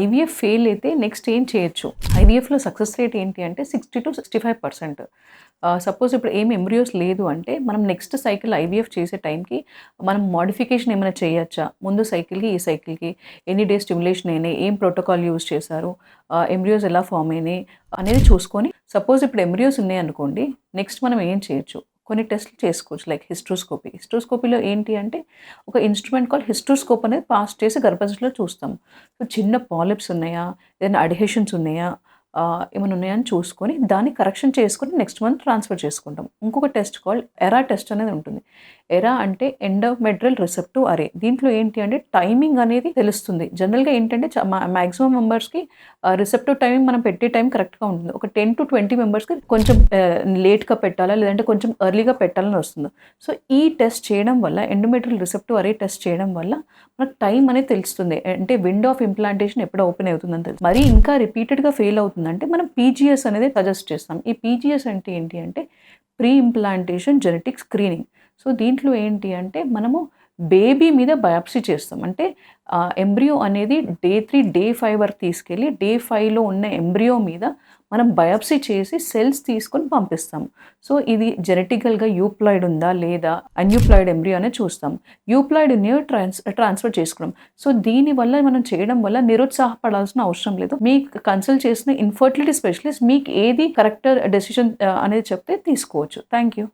IVF fail అయితే next ఏం చేయొచ్చు? ఐవీఎఫ్లో సక్సెస్ రేట్ ఏంటి అంటే sixty two sixty five percent suppose ఇప్పుడు ఏం ఎంబ్రియోస్ లేదు అంటే మనం నెక్స్ట్ సైకిల్ ఐవీఎఫ్ చేసే టైంకి మనం మోడిఫికేషన్ ఏమైనా చేయొచ్చా? ముందు సైకిల్కి ఈ సైకిల్కి ఎన్ని డేస్ స్టిమ్యులేషన్ అయినాయి? ఏం ప్రోటోకాల్ యూజ్ చేశారు? ఎంబ్రియోస్ ఎలా ఫామ్ అయినాయి? అనేది చూసుకొని సపోజ్ ఇప్పుడు ఎంబ్రియోస్ ఉన్నాయి అనుకోండి నెక్స్ట్ మనం ఏం చేయొచ్చు? కొన్ని టెస్ట్లు చేసుకోవచ్చు లైక్ హిస్ట్రోస్కోపీ హిస్ట్రోస్కోపీలో ఏంటి అంటే ఒక ఇన్స్ట్రుమెంట్ కాల్ హిస్ట్రోస్కోప్ అనేది పాస్ చేసి గర్భంలో చూస్తాం సో చిన్న పాలిప్స్ ఉన్నాయా? ఏదైనా అడిహేషన్స్ ఉన్నాయా? ఏమైనా ఉన్నాయా అని చూసుకొని దాన్ని కరెక్షన్ చేసుకుని నెక్స్ట్ మంత్ ట్రాన్స్ఫర్ చేసుకుంటాం. ఇంకొక టెస్ట్ కాల్ ఎరా టెస్ట్ అనేది ఉంటుంది. ఎరా అంటే ఎండోమెడ్రల్ రిసెప్టివ్ అరే దీంట్లో ఏంటి అంటే టైమింగ్ అనేది తెలుస్తుంది. జనరల్గా ఏంటంటే మ్యాక్సిమం మెంబర్స్కి రిసెప్టివ్ టైమింగ్ మనం పెట్టే టైం కరెక్ట్గా ఉంటుంది. ఒక టెన్ టు ట్వంటీ మెంబర్స్కి కొంచెం లేట్గా పెట్టాలా లేదంటే కొంచెం ఎర్లీగా పెట్టాలని వస్తుంది. సో ఈ టెస్ట్ చేయడం వల్ల ఎండోమెట్రల్ రిసెప్టివ్ అరే టెస్ట్ చేయడం వల్ల మనకు టైం అనేది తెలుస్తుంది. అంటే విండో ఆఫ్ ఇంప్లాంటేషన్ ఎప్పుడు ఓపెన్ అవుతుందని తెలుసు. మరి ఇంకా రిపీటెడ్గా ఫెయిల్ అవుతుందంటే మనం పీజీఎస్ అనేది సజెస్ట్ చేస్తాం. ఈ పీజీఎస్ అంటే ఏంటి అంటే pre implantation genetic screening so దీంట్లో ఏంటి అంటే మనము బేబీ మీద బయాప్సీ చేస్తాం. అంటే ఎంబ్రియో అనేది డే త్రీ డే ఫైవ్ వరకు తీసుకెళ్ళి డే ఫైవ్లో ఉన్న ఎంబ్రియో మీద మనం బయాప్సీ చేసి సెల్స్ తీసుకొని పంపిస్తాం. సో ఇది జెనెటికల్గా యూప్లాయిడ్ ఉందా లేదా అన్యూప్లాయిడ్ ఎంబ్రియో అనేది చూస్తాం. యూప్లాయిడ్ ట్రాన్స్ ట్రాన్స్ఫర్ చేసుకున్నాం సో దీనివల్ల మనం చేయడం వల్ల నిరుత్సాహపడాల్సిన అవసరం లేదు. మీకు కన్సల్ట్ చేసిన ఇన్ఫర్టిలిటీ స్పెషలిస్ట్ మీకు ఏది కరెక్ట్ డెసిషన్ అనేది చెప్తే తీసుకోవచ్చు. Thank you.